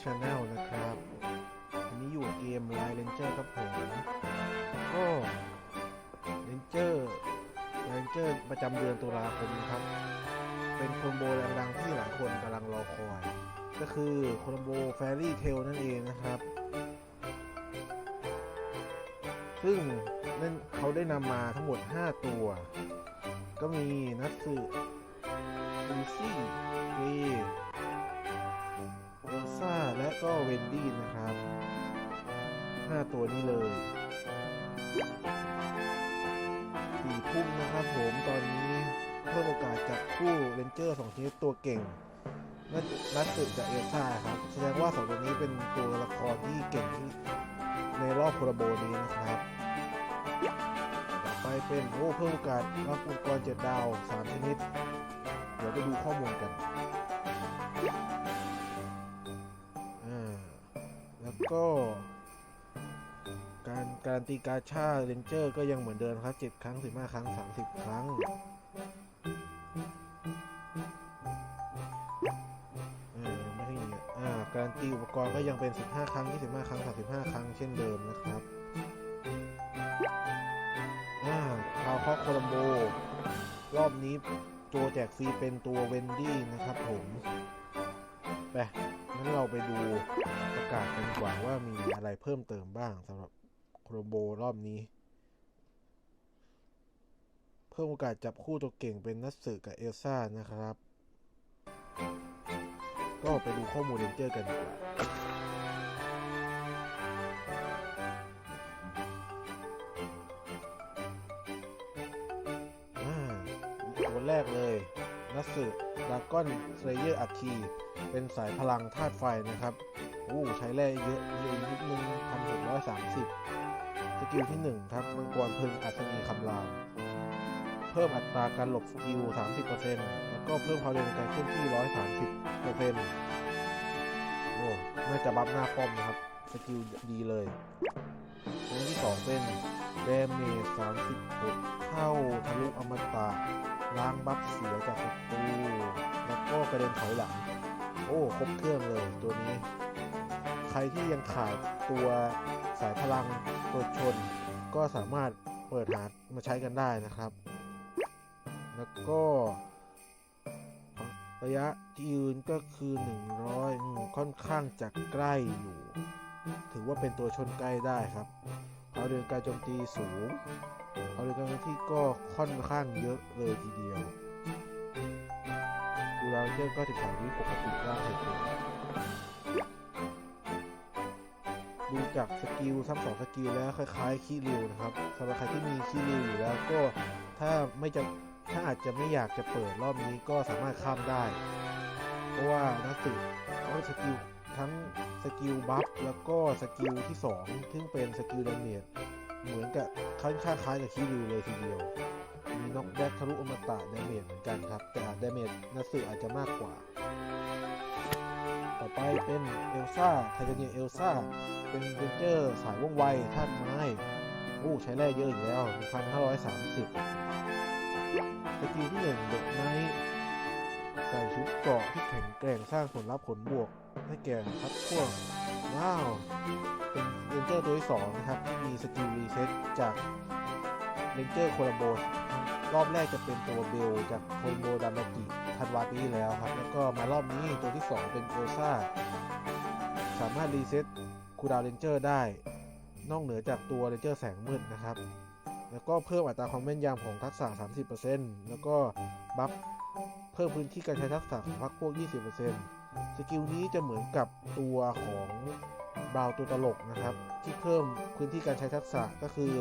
Channel นะครับวันนี้อยู่เกม Line Ranger ครับผมก็ Ranger Ranger ประจำเดือนตุลาคมครับ เป็นโคมโบแรงดังที่หลายคนกำลังรอคอย ก็คือโคมโบ Fairy Tail นั่นเองนะครับ ซึ่งนั่นเขาได้นำมาทั้งหมด 5 ตัว ก็มีนัตสึลูซี่เอ และก็เวนดี้นะครับ 5 ตัวนี้เลยสี่ทุ่มนะครับผมตอนนี้เพิ่มโอกาสจับคู่เรนเจอร์สองชนิดตัวเก่งนัดนัดสึกับเอซ่าครับ แสดงว่าสองตัวนี้เป็นตัวละครที่เก่งที่ในรอบโครโบนี้นะครับต่อไปเป็นโอ้เพิ่มโอกาสรับอุปกรณ์เจ็ดดาวสามชนิด เดี๋ยวไปดูข้อมูลกัน ก็ การการันตีกาชาเรนเจอร์ก็ยังเหมือนเดิมครับ 7 ครั้ง 15 ครั้ง 30 ครั้งอ่ายังไม่ให้เนี่ยอ่าการันตีอุปกรณ์ก็ยังเป็น 15 ครั้ง 25 ครั้ง 35 ครั้งเช่นเดิมนะครับอ่าคาวเคาะโคลัมโบ รอบนี้ตัวแจกฟรีเป็นตัวเวนดี้นะครับผมไป งั้นเราไปดูประกาศกันกว่าว่ามีอะไรเพิ่มเติมบ้างสำหรับโคลัมโบรอบนี้ เพิ่มโอกาสจับคู่ตัวเก่งเป็นนัตสึกับเอลซ่านะครับ ก็ไปดูข้อมูลเรนเจอร์กันดีกว่าอ่าตัวแรกเลย นัสึดากอนเซเยอร์อัคคีเป็นสายพลังธาตุไฟนะครับอู้ใช้แร่เยอะเยอะนิดนึงพันหกร้อยสามสิบสกิลที่หนึ่งครับมังกรพึงอัศนีคำราม เพิ่มอัตราการหลบสกิล30%แล้วก็เพิ่มความเร็วในการเคลื่อนที่130%โอ้น่าจะบัฟหน้าป้อมนะครับ สกิลดีเลยตัวที่สองเป็นเดเมจ36เท่าทะลุอมตะ ล้างบัฟเสียจากศัตรูแล้วก็กระเด็นถอยหลัง โอ้ครบเครื่องเลยตัวนี้ ใครที่ยังขาดตัวสายพลังตัวชน ก็สามารถเปิดหามาใช้กันได้นะครับ แล้วก็ระยะที่ยืนก็คือ 100อืมค่อนข้างจะใกล้อยู่ ถือว่าเป็นตัวชนใกล้ได้ครับเอาเดินการโจมตีสูง เอาเดินการโจมตีก็ค่อนข้างเยอะเลยทีเดียวดูดาวเจอร์ก็ถึงสามวิปกติได้เลยดูจากสกิลทั้งสองสกิลแล้วคล้าย ๆคีริวนะครับสำหรับใครที่มีคีริวอยู่แล้วก็ถ้าไม่จะถ้าอาจจะไม่อยากจะเปิดรอบนี้ก็สามารถข้ามได้ เพราะว่านักสืบเขาสกิลทั้งสกิลบัฟแล้วก็สกิลที่ 2 ซึ่งเป็นสกิลดาเมจ เหมือนกับค่อนข้างคล้ายกับคีริวเลยทีเดียว มีน็อกแบ็กทะลุอมตะดาเมจเหมือนกันครับ แต่ดาเมจนัสืบอาจจะมากกว่า ต่อไปเป็นเอลซ่าไทเทเนียเอลซ่า เป็นเรนเจอร์สายว่องไวธาตุไม้โอ้ใช้แร่เยอะอีกแล้ว 1,530สกิลที่หนึ่งเด็กไม้ใส่ชุดเกราะที่แข็งแกร่งสร้างผลลัพธ์ผลบวก ให้แก่พัดพวกว้าว นเรนเจอร์ตัวที่สองนะครับที่มีสกิลรีเซ็ตจากเรนเจอร์โคลัมโบรอบแรกจะเป็นตัวเบลจากโคลัมโบดามากิธันวาปีแล้วครับ แล้วก็มารอบนี้ตัวที่ 2 เป็นเอลซ่าสามารถรีเซ็ตคูดาวเรนเจอร์ได้นอกเหนือจากตัวเรนเจอร์แสงมืดนะครับ แล้วก็เพิ่มอัตราความแม่นยำของทักษะ 30%แล้วก็บัฟเพิ่มพื้นที่การใช้ทักษะของพรรคพวก 20%สกิลนี้จะเหมือนกับตัวของ บาวตัวตลกนะครับ ที่เพิ่มพื้นที่การใช้ทักษะก็คือ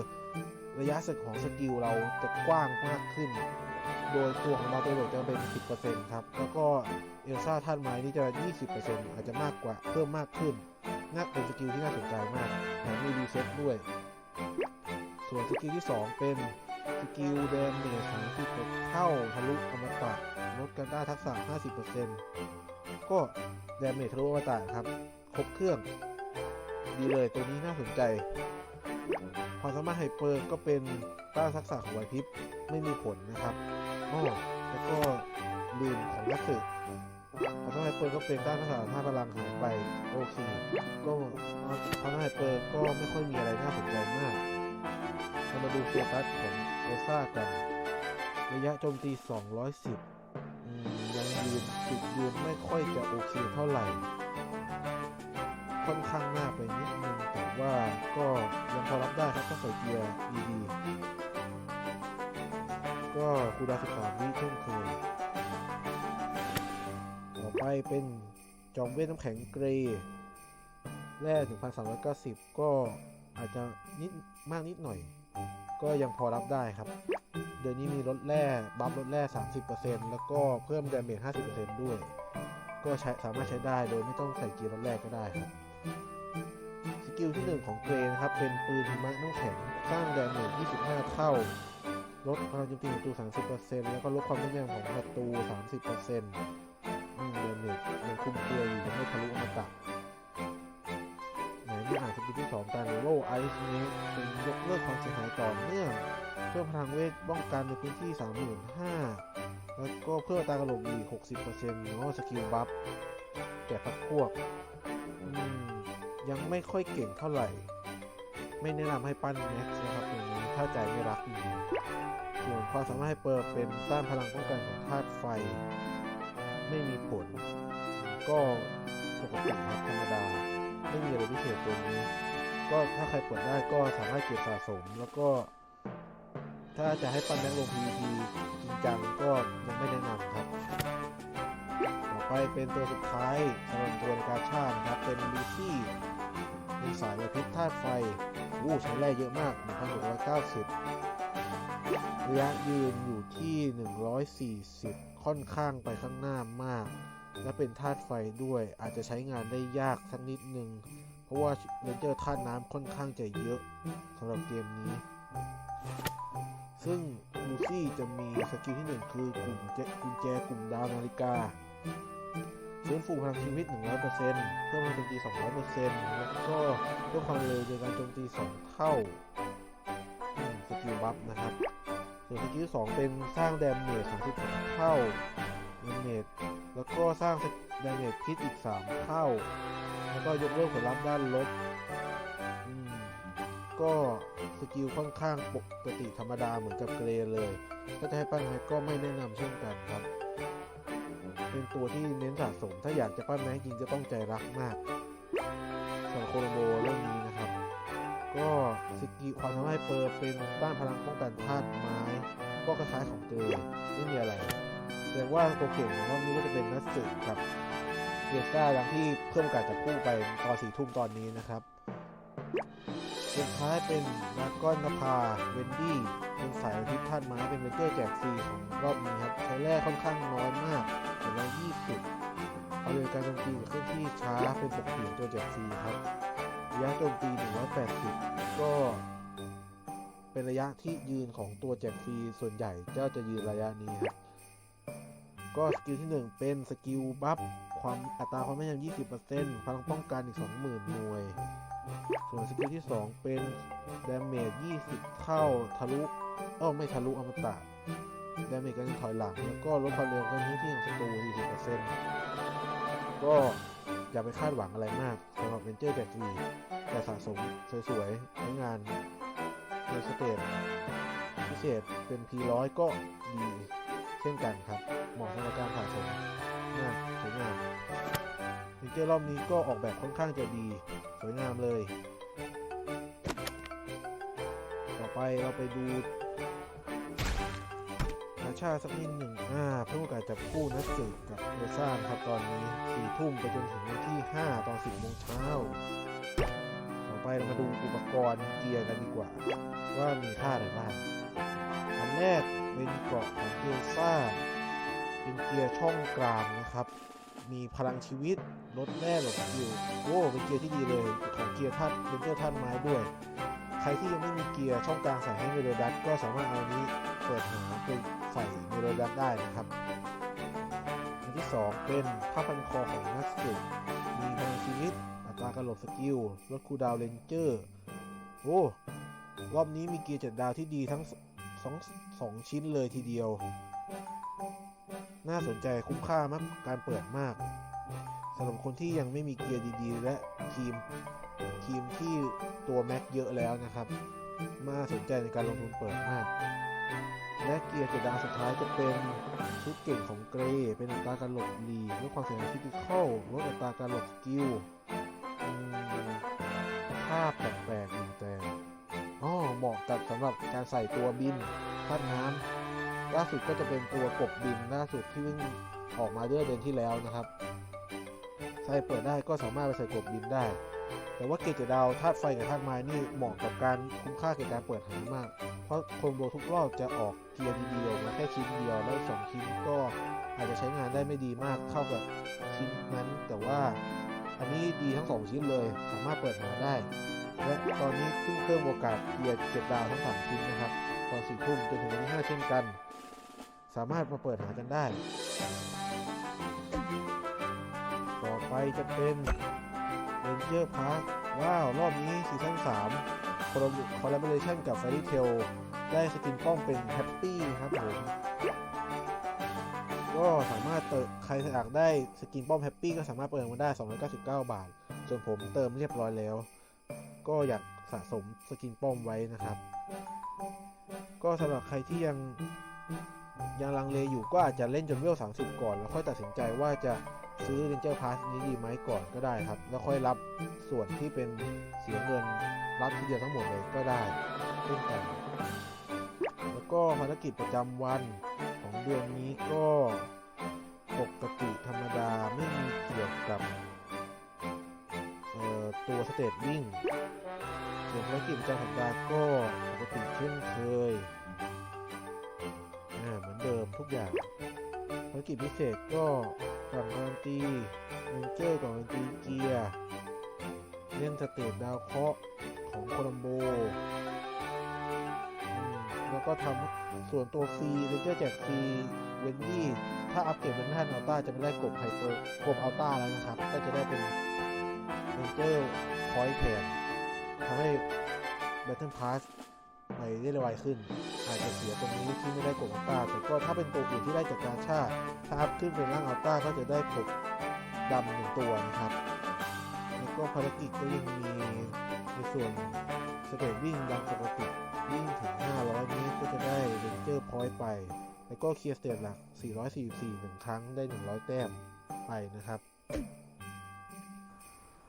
ระยะสึกของสกิลเราจะกว้างมากขึ้น โดยตัวของบราวตัวตลกจะเป็น 10%ครับ แล้วก็เอลซ่าท่านไม้นี่จะ 20%อาจจะมากกว่าเพิ่มมากขึ้นน่าเป็นสกิลที่น่าสนใจมากแถมมีรีเซ็ตด้วย ส่วนสกิลที่ 2 เป็นสกิลเดมเมจ30เท่าทะลุอมตะลดการต้าทักษะ 50%ก็เดมเมจทะลุอมตะครับ ครบเครื่อง ดีเลยตัวนี้น่าสนใจความสามารถไฮเปอร์ก็เป็นต้านทักษะของไหวพริบไม่มีผลนะครับอ้อแล้วก็ลืมของยักษ์สึพอทำไมเปิดก็เป็นด้านภาษาท่าพลังหายไปโอเคก็พอทำไมเปิดก็ไม่ค่อยมีอะไรน่าสนใจมากเรามาดูสเตตัสของเอซ่ากัน ระยะโจมตี 210ยังยืนจุดยืนไม่ค่อยจะโอเคเท่าไหร่ ค่อนข้างหน้าไปนิดนึงแต่ว่าก็ยังพอรับได้ครับถ้าใส่เกียร์ดีๆก็คูดาวน์13วิเช่นเคยต่อไปเป็นจอมเวทน้ำแข็งเกรย์แร่1,390 ก็อาจจะนิดมากนิดหน่อย ก็ยังพอรับได้ครับ เดือนนี้มีลดแร่บัฟลดแร่ 30%แล้วก็เพิ่มดาเมจ50%ด้วย ก็ใช้สามารถใช้ได้โดยไม่ต้องใส่เกียร์ลดแร่ก็ได้ครับ สกิลที่ 1 ของเกรนะครับ เป็นปืนหิมะน้ำแข็ง สร้างแดเมจ25 เท่า ลดพลังโจมตีของศัตรู30%แล้วก็ลดความแม่นยำของศัตรู30%อืมดาเมจยังคุ้มเครืออยู่ยังไม่ทะลุอมตะไหนไม่อ่านสกิลที่ 2 การโลไอซ์เนสเป็นยกเลิกความเสียหายต่อเนื่องเพิ่มพลังเวทป้องกันในพื้นที่ 35,000แล้วก็เพิ่มอัตากระโหลกอีก60%แล้วก็สกิลบัฟแก่พักพวก ยังไม่ค่อยเก่งเท่าไหร่ ไม่แนะนำให้ปั้นแม็กซ์นะครับตรงนี้ถ้าใจไม่รักจริงๆส่วนความสามารถให้เปิดเป็นต้านพลังป้องกันของธาตุไฟ ไม่มีผล ก็ปกติครับธรรมดา ไม่มีอะไรพิเศษตัวนี้ ก็ถ้าใครเปิดได้ก็สามารถเก็บสะสมแล้วก็ถ้าจะให้ปั้นแม็กลง PVP จริงจังก็ยังไม่แนะนำครับ ต่อไปเป็นตัวสุดท้ายสำหรับตัวการชาตินะครับ เป็นลูซี่มี สายระพิษธาตุไฟอู้ใช้แร่เยอะมาก 1,690 ระยะยืนอยู่ที่ 140 ค่อนข้างไปข้างหน้ามาก และเป็นธาตุไฟด้วย อาจจะใช้งานได้ยากสักนิดนึง เพราะว่าเรนเจอร์ธาตุน้ำค่อนข้างจะเยอะสำหรับเกมนี้ ซึ่งลูซี่จะมีสกิลที่1คือกลุ่มเจกุญแจกลุ่มดาวนาฬิกา ฟื้นฟูพลังชีวิต 100%เพิ่มพลังโจมตี 200%แล้วก็เพิ่มความเร็วในการโจมตี 2 เท่าสกิลบัฟนะครับ ส่วนสกิล2เป็นสร้างดาเมจ32เท่าดาเมจแล้วก็สร้างดาเมจพิษอีก 3 เท่า แล้วก็ยกเลิกผลลัพธ์ด้านลบก็สกิลค่อนข้างปกติธรรมดาเหมือนกับเกรเลย ถ้าจะให้ปั้นแม็กก็ไม่แนะนำเช่นกันครับ เป็นตัวที่เน้นสะสม ถ้าอยากจะปั้นแม็กจริงจะต้องใจรักมากสำหรับโคโลโบเรื่องนี้นะครับ ก็สกิลความสามารถเปิดเป็นต้านพลังป้องกันธาตุไม้ ก็คล้ายๆของเกรย์ไม่มีอะไรแสดงว่าตัวเก่งของรอบนี้ก็จะเป็นนัสสึกับเกียซ่าดังที่เพิ่มโอกาสจับคู่ไปตอนสี่ทุ่มตอนนี้นะครับ สุดท้ายเป็นดาก้อนนภาเวนดี้เป็นสายทิพย์ธาตุไม้เป็นเวนเจอร์แจกฟรีของรอบนี้ครับใช้แร่ค่อนข้างน้อยมากแต่ละ20เอาเลยการโจมตีกับเคลื่อนที่ช้าเป็นปกติตัวแจกฟรีครับระยะโจมตี 180 ก็เป็นระยะที่ยืนของตัวแจกฟรีส่วนใหญ่เจ้าจะยืนระยะนี้ครับ ก็สกิลที่ 1 เป็นสกิลบัฟความอัตราความแม่นยำ20%พลังป้องกันอีก 20,000 หน่วย ส่วนสกิลที่ 2 เป็นดาเมจ20 เท่าทะลุเอ้าไม่ทะลุอมตะดาเมจการถอยหลัง แล้วก็ลดความเร็วการเคลื่อนที่ของศัตรู40%ก็อย่าไปคาดหวังอะไรมากสำหรับเวนเจอร์แจกฟรีแต่สะสมสวยๆใช้งานในสเตจพิเศษเป็น P100 ก็ดีเช่นกันครับ เหมาะสำหรับการสะสมมาสวยงามเวนเจอร์รอบนี้ก็ออกแบบค่อนข้างจะดี สวยงามเลย ต่อไปเราไปดูกาชาสักนิดหนึ่งอ่าเพื่อโอกาสจับคู่นัดสืบกับเอลซ่านครับตอนนี้สี่ทุ่มไปจนถึงวันที่ 5 ตอน 10โมงเช้าต่อไปเรามาดูอุปกรณ์เกียร์กันดีกว่า ว่ามีค่าอะไรบ้างอันแรกเป็นเกราะของเอลซ่า เป็นเกียร์ช่องกลางนะครับ มีพลังชีวิตลดแร่หลบอยู่โอ้เป็นเกียร์ที่ดีเลยของเกียร์ท่านเป็นเกียร์ท่านไม้ด้วย ใครที่ยังไม่มีเกียร์ช่องกลางใส่ให้เมโลดัสก็สามารถเอานี้เปิดหาไปใส่เมโลดัสได้นะครับอันที่ 2 เป็นผ้าพันคอของนักสืบมีพลังชีวิตอัตราการหลบสกิลลดคูดาวเลนเจอร์โอ้รอบนี้มีเกียร์เจ็ดดาวที่ดีทั้งสองสองชิ้นเลยทีเดียว น่าสนใจคุ้มค่ามากการเปิดมากสำหรับคนที่ยังไม่มีเกียร์ดีๆ และทีมทีมที่ตัวแม็กเยอะแล้วนะครับน่าสนใจในการลงทุนเปิดมาก และเกียร์เจดาสุดท้ายจะเป็นชุดเก่งของเกรเป็นอัตราการหลบหลีลดความเสี่ยงคริติคอลลดอัตราการหลบสกิลภาพแปลกๆอยู่แต่อ๋อเหมาะกับสำหรับการใส่ตัวบินธาน้ำ ล่าสุดก็จะเป็นตัวกบบินล่าสุดที่เพิ่งออกมาเดือนเดือนที่แล้วนะครับใส่เปิดได้ก็สามารถไปใส่กบบินได้ แต่ว่าเกจเจดาวธาตุไฟกับธาตุไม้นี่เหมาะกับการคุ้มค่าแก่การเปิดหามาก เพราะคมโบทุกรอบจะออกเกียร์เดียวมาแค่ชิ้นเดียวแล้วสองชิ้นก็อาจจะใช้งานได้ไม่ดีมากเท่ากับชิ้นนั้น แต่ว่าอันนี้ดีทั้งสองชิ้นเลย สามารถเปิดหาได้ และตอนนี้เพิ่งเพิ่มโอกาสเกียร์เจ็ดดาวทั้งสามชิ้นนะครับตอนสี่ทุ่มจนถึงวันที่ห้าเช่นกัน สามารถมาเปิดหากันได้ ต่อไปจะเป็น Ranger Park ว้าว รอบนี้ซีซั่น3คอลคอลลาบอร์ชันกับ Fairy Tail ได้สกินป้อมเป็นแฮปปี้ครับผมก็สามารถเติมใครอยากได้สกินป้อมแฮปปี้ก็สามารถเปิดมาได้ 299 บาท ส่วนผมเติมเรียบร้อยแล้ว ก็อยากสะสมสกินป้อมไว้นะครับ ก็สำหรับใครที่ยัง ยังลังเลอยู่ก็อาจจะเล่นจนเวล 30 ก่อน แล้วค่อยตัดสินใจว่าจะซื้อ Ranger Pass นี้ดีไหมก่อนก็ได้ครับ แล้วค่อยรับส่วนที่เป็นเสียเงินรับทีเดียวทั้งหมดเลยก็ได้เช่นกัน แล้วก็ภารกิจประจำวันของเดือนนี้ก็ปกติธรรมดาไม่มีเกี่ยวกับตัวสเตตวิ่งส่วนภารกิจประจำสัปดาห์ก็ปกติเช่นเคย ทุกอย่างภารกิจพิเศษก็กล่องการันตีเรนเจอร์กล่องการันตีเกียร์เล่นสเตจดาวเคราะห์ของโคลัมโบ แล้วก็ทำส่วนตัวฟรีเรนเจอร์แจกฟรีเวนดี้ถ้าอัปเกรดเป็นท่านอัลต้าจะไม่ได้กบไฮเปอร์กบอัลต้าแล้วนะครับ ก็จะได้เป็นเรนเจอร์พอยต์แทนทำให้ Battle Pass ไปได้ไวขึ้น อาจจะเสียตรงนี้ที่ไม่ได้กบอัลต้าแต่ก็ถ้าเป็นตัวอื่นที่ได้จากการชาติถ้าอัพขึ้นเป็นร่างอัลต้าก็จะได้กบดำหนึ่งตัวนะครับ แล้วก็ภารกิจก็ยังมีในส่วนสเตจวิ่งดังปกติวิ่งถึง 500 เมตรก็จะได้เรนเจอร์พอยต์ไป แล้วก็เคลียร์สเตจหลัก 444หนึ่งครั้งได้ 100 แต้มไปนะครับ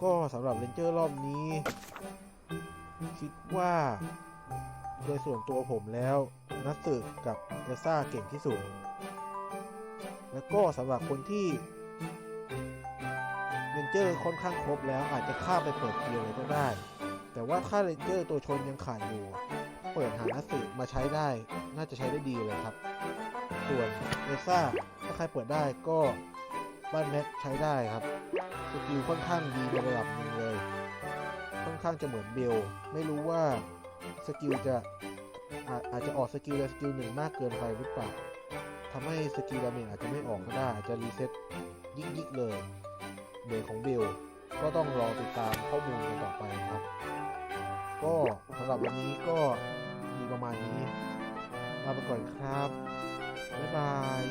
ก็สำหรับเรนเจอร์รอบนี้ คิดว่า โดยส่วนตัวผมแล้วนัตสึกับเอลซ่าเก่งที่สุด แล้วก็สำหรับคนที่เรนเจอร์ค่อนข้างครบแล้วอาจจะข้ามไปเปิดเกียร์เลยก็ได้ แต่ว่าถ้าเรนเจอร์ตัวชนยังขาดอยู่ เปิดหานัตสึมาใช้ได้ น่าจะใช้ได้ดีเลยครับ ส่วนเอลซ่าถ้าใครเปิดได้ก็บ้านแม็กใช้ได้ครับสกิลค่อนข้างดีในระดับหนึ่งเลย ค่อนข้างจะเหมือนเบลไม่รู้ว่า สกิลจะอาจจะออกสกิลใดสกิลหนึ่งมากเกินไปหรือเปล่าทำให้สกิลดาเมจอาจจะไม่ออกก็ได้อาจจะรีเซ็ตยิกยิกๆเลยเบลของเบลก็ต้องรอติดตามข้อมูลกันต่อไปครับ ก็สำหรับวันนี้ก็มีประมาณนี้ลาไปก่อนครับ บ๊ายบาย